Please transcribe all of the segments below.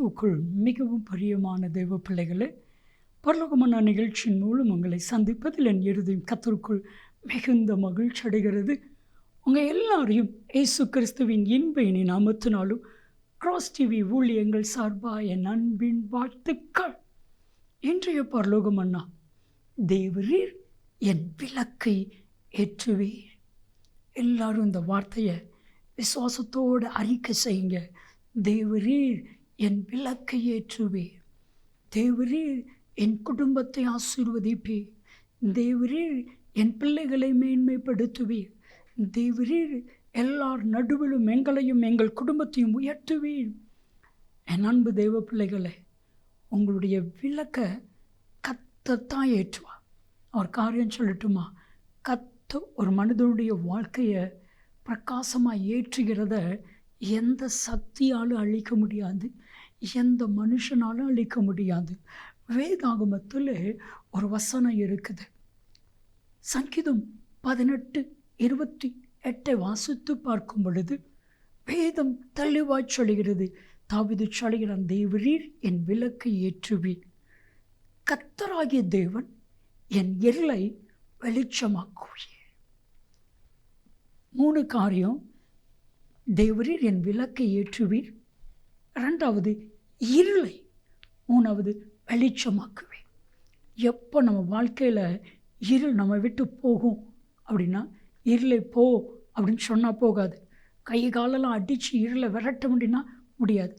கிறிஸ்துவுக்குள் மிகவும் பிரியமான தெய்வ பிள்ளைகளே பரலோகமான நிகழ்ச்சியின் மூலம் உங்களை சந்திப்பதில் என் இறுதியும் கத்தருக்குள் மிகுந்த மகிழ்ச்சி அடைகிறது. உங்கள் எல்லாரையும் ஏசு கிறிஸ்துவின் இன்ப இனி நாமத்தினாலும் கிராஸ் டிவி ஊழியங்கள் சார்பாக என் அன்பின் வாழ்த்துக்கள். இன்றைய பரலோகம் அண்ணா தேவரீர் என் விளக்கை ஏற்றுவீர். எல்லாரும் இந்த வார்த்தையை விசுவாசத்தோடு அறிக்கை செய்யுங்க. தேவரீர் என் விளக்கை ஏற்றுவே. தேவரீர் என் குடும்பத்தை ஆசீர்வதிப்பே. தேவரீர் என் பிள்ளைகளை மேன்மைப்படுத்துவீர் தேவரீர் எல்லார் நடுவிலும் எங்களையும் எங்கள் குடும்பத்தையும் உயர்த்துவீர் என் அன்பு தெய்வ பிள்ளைகளே உங்களுடைய விளக்க கத்தத்தான் ஏற்றுவா அவர் காரியம் சொல்லட்டுமா? கத்து ஒரு மனிதனுடைய வாழ்க்கையை பிரகாசமாக ஏற்றுகிறத எந்த சக்தியாலும் அழிக்க முடியாது எந்த மனுஷனாலும் அழிக்க முடியாது. வேதாகமத்தில் ஒரு வசனம் இருக்குது. சங்கீதம் பதினெட்டு இருபத்தி எட்டை வாசித்து பார்க்கும் பொழுது வேதம் தெளிவாய் சொல்கிறது தாவிது சொல்கிறான் தேவரீர் என் விளக்கை ஏற்றுவீர். கத்தராகிய தேவன் என் இருளை வெளிச்சமாக்குவீர். மூணு காரியம் தேவரீர் என் விளக்கை ஏற்றுவீர். ரெண்டாவது இருளை மூணாவது வெளிச்சமாக்குவேன். எப்போ நம்ம வாழ்க்கையில் இருள் நம்ம விட்டு போகும் அப்படின்னா இருளை போ அப்படின்னு சொன்னால் போகாது. கை காலெல்லாம் அடித்து இருளை விரட்ட முடியும்னா முடியாது.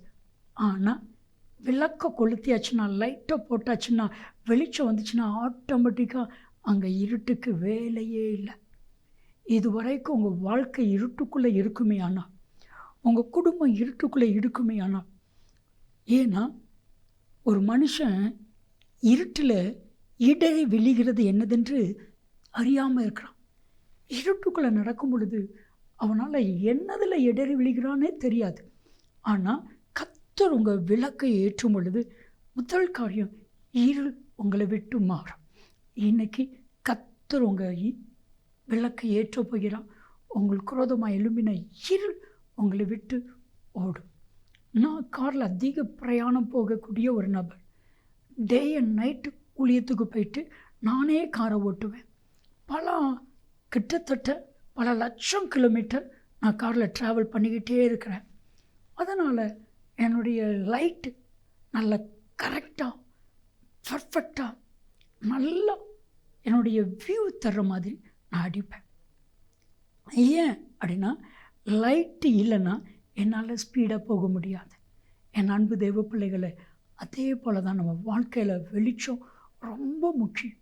ஆனால் விளக்கை கொளுத்தியாச்சுன்னா லைட்டை போட்டாச்சுன்னா வெளிச்சம் வந்துச்சுன்னா ஆட்டோமேட்டிக்காக அங்கே இருட்டுக்கு வேலையே இல்லை. இது வரைக்கும் உங்கள் வாழ்க்கை இருட்டுக்குள்ளே இருக்குமே ஆனால் உங்கள் குடும்பம் இருட்டுக்குள்ளே இருக்குமே ஆனால் ஏன்னா ஒரு மனுஷன் இருட்டில் இடறி விழுகிறது என்னதென்று அறியாமல் இருக்கிறான். இருட்டுக்குள்ளே நடக்கும் பொழுது அவனால் என்னதில் இடறி விழுகிறானே தெரியாது. ஆனால் கத்தர் உங்கள் விளக்கை ஏற்றும் பொழுது முதல் காரியம் இருள் உங்களை விட்டு மாறும். இன்னைக்கு கத்தர் உங்கள் விளக்கை ஏற்ற போகிறான் உங்கள் குரோதமாக எழும்பின இருள் உங்களை விட்டு ஓடும். நான் காரில் அதிக பிரயாணம் போகக்கூடிய ஒரு நபர். டே அண்ட் நைட்டு ஊழியத்துக்கு போயிட்டு நானே காரை ஓட்டுவேன். பல கிட்டத்தட்ட பல லட்சம் கிலோமீட்டர் நான் காரில் ட்ராவல் பண்ணிக்கிட்டே இருக்கிறேன். அதனால் என்னுடைய லைட்டு நல்ல கரெக்டாக பர்ஃபெக்டாக நல்லா என்னுடைய வியூ தர்ற மாதிரி நான் அடிப்பேன். ஏன் அப்படின்னா லைட்டு இல்லைன்னா என்னால் ஸ்பீடாக போக முடியாது. என் அன்பு தெய்வ பிள்ளைகளை அதே போல் தான் நம்ம வாழ்க்கையில் வெளிச்சம் ரொம்ப முக்கியம்.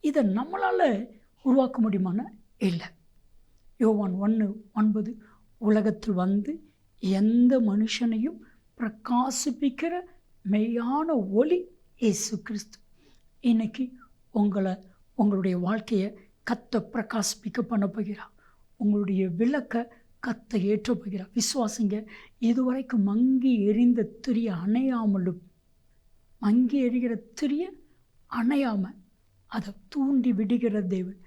இதை நம்மளால் உருவாக்க முடியுமானா இல்லை. யோவான் ஒன்று ஒன்பது உலகத்தில் வந்து எந்த மனுஷனையும் பிரகாசிப்பிக்கிற மெய்யான ஒளி இயேசு கிறிஸ்து. இன்னைக்கு உங்களை உங்களுடைய வாழ்க்கையை கத்த பிரகாசிப்பிக்க பண்ண போகிறார். உங்களுடைய விளக்கை கத்தை ஏற்ற போகிறார் விசுவாசிங்க இதுவரைக்கும் மங்கி எரிந்த திரிய அணையாமலும் மங்கி எரிகிற திரிய அணையாமல் அதை தூண்டி விடுகிற தேவன்.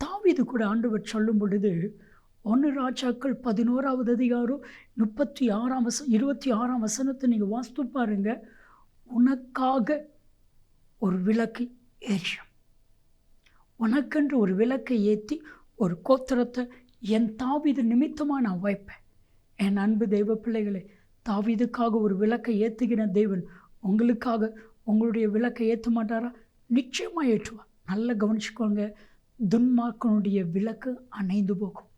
தாவிது கூட ஆண்டவர் சொல்லும் பொழுது ஒன்று ராஜாக்கள் பதினோராவது அதிகாரம் முப்பத்தி ஆறாம் வசம் இருபத்தி ஆறாம் வசனத்தை நீங்கள் வாஸ்து பாருங்க. உனக்காக ஒரு விளக்கு ஏறியும் உனக்கென்று ஒரு விளக்கை ஏற்றி ஒரு கோத்திரத்தை என் தாவிது நிமித்தமாக நான் வைப்பேன் என் அன்பு தெய்வ பிள்ளைகளை தாவிதுக்காக ஒரு விளக்கை ஏற்றுகிற தேவன் உங்களுக்காக உங்களுடைய விளக்கை ஏற்ற மாட்டாரா? நிச்சயமாக ஏற்றுவார். நல்லா கவனிச்சுக்கோங்க துன்மார்க்கனுடைய விளக்கு அணைந்து போகும்.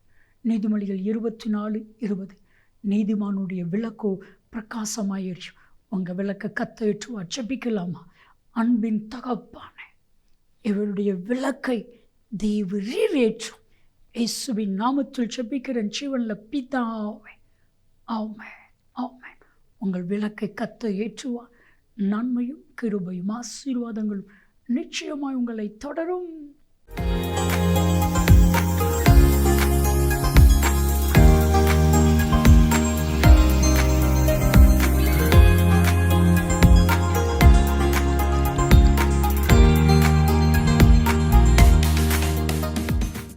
நீதிமொழிகள் இருபத்தி நாலு இருபது. நீதிமானுடைய விளக்கோ பிரகாசமாயிருச்சு. உங்கள் விளக்கை கத்த ஏற்றுவார். ஜபிக்கலாமா? அன்பின் தகப்பான இவருடைய விளக்கை தெய்வ ஏற்றும். இயேசுவின் நாமத்தில் செபிக்கிறேன் ஜீவனில் பிதாவே ஆமே ஆமே உங்கள் விளக்கை கத்த ஏற்றுவார். நன்மையும் கிருபையும் ஆசீர்வாதங்களும் நிச்சயமாய் உங்களை தொடரும்.